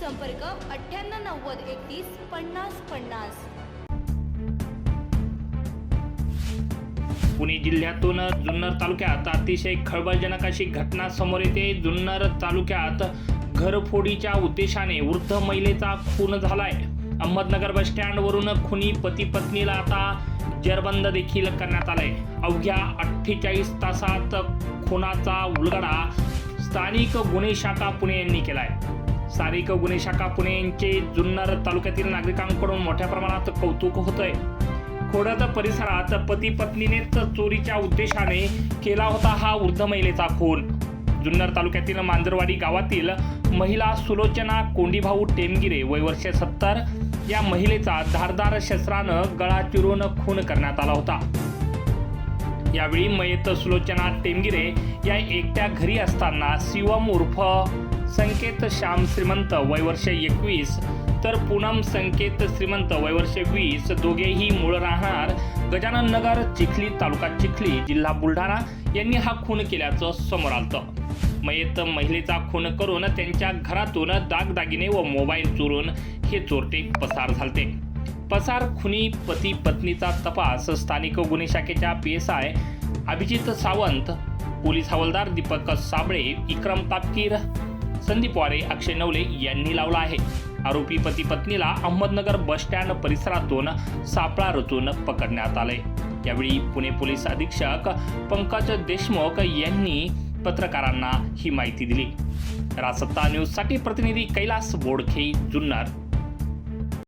संपर्क अठ्ठ्याण्णव नव्वद एकतीस पन्नास पन्नास. पुणे जिल्ह्यातून जुन्नर तालुक्यात अतिशय खळबळजनक अशी घटना समोर येते. जुन्नर तालुक्यात घरफोडीच्या उद्देशाने वृद्ध महिलेचा खून झालाय. अहमदनगर बस स्टँडवरून खुनी पती पत्नीला आता जरबंद देखील करण्यात आलाय. अवघ्या अठ्ठेचाळीस तासात खुनाचा उलगडा स्थानिक गुन्हे शाखा पुणे यांनी केलाय. सारिक गुन्हे शाखा पुणे यांचे जुन्नर तालुक्यातील नागरिकांकडून मोठ्या प्रमाणात कौतुक होतंय. खोडद परिसरात पती पत्नीनेच चोरीच्या उद्देशाने केला होता हा वृद्ध महिलेचा खून. जुन्नर तालुक्यातील मांजरवाडी गावातील महिला सुलोचना कोंडीभाऊ टेमगिरे वय वर्ष सत्तर. या महिलेचा धारदार शस्त्रानं गळा चिरून खून करण्यात आला होता. यावेळी मयत सुलोचना टेमगिरे या एकट्या घरी असताना शिवम उर्फ संकेत श्याम श्रीमंत वय वर्ष एकवीस. तर पूनम संकेत श्रीमंत वय वर्ष वीस. दोघेही मूळ राहणार गजानन नगर चिखली तालुका चिखली जिल्हा बुलढाणा. यांनी हा खून केल्याचं समोर आलं मयत महिलेचा खून करून त्यांच्या घरातून दागदागिने व मोबाईल चोरून हे चोरटे पसार झालते. पसार खुनी पती पत्नीचा तपास स्थानिक गुन्हे शाखेच्या P S I Abhijit Sawant police हवालदार दीपक साबळे विक्रम तापकीर संदीप वारे अक्षय नवले यांनी लावला आहे. आरोपी पती पत्नीला अहमदनगर बस स्टँड परिसरातून सापळा रचून पकडण्यात आले. यावेळी पुणे पोलीस अधीक्षक पंकज देशमुख यांनी पत्रकारांना ही माहिती दिली. रासत्ता न्यूजसाठी प्रतिनिधी कैलास बोडखे जुन्नर.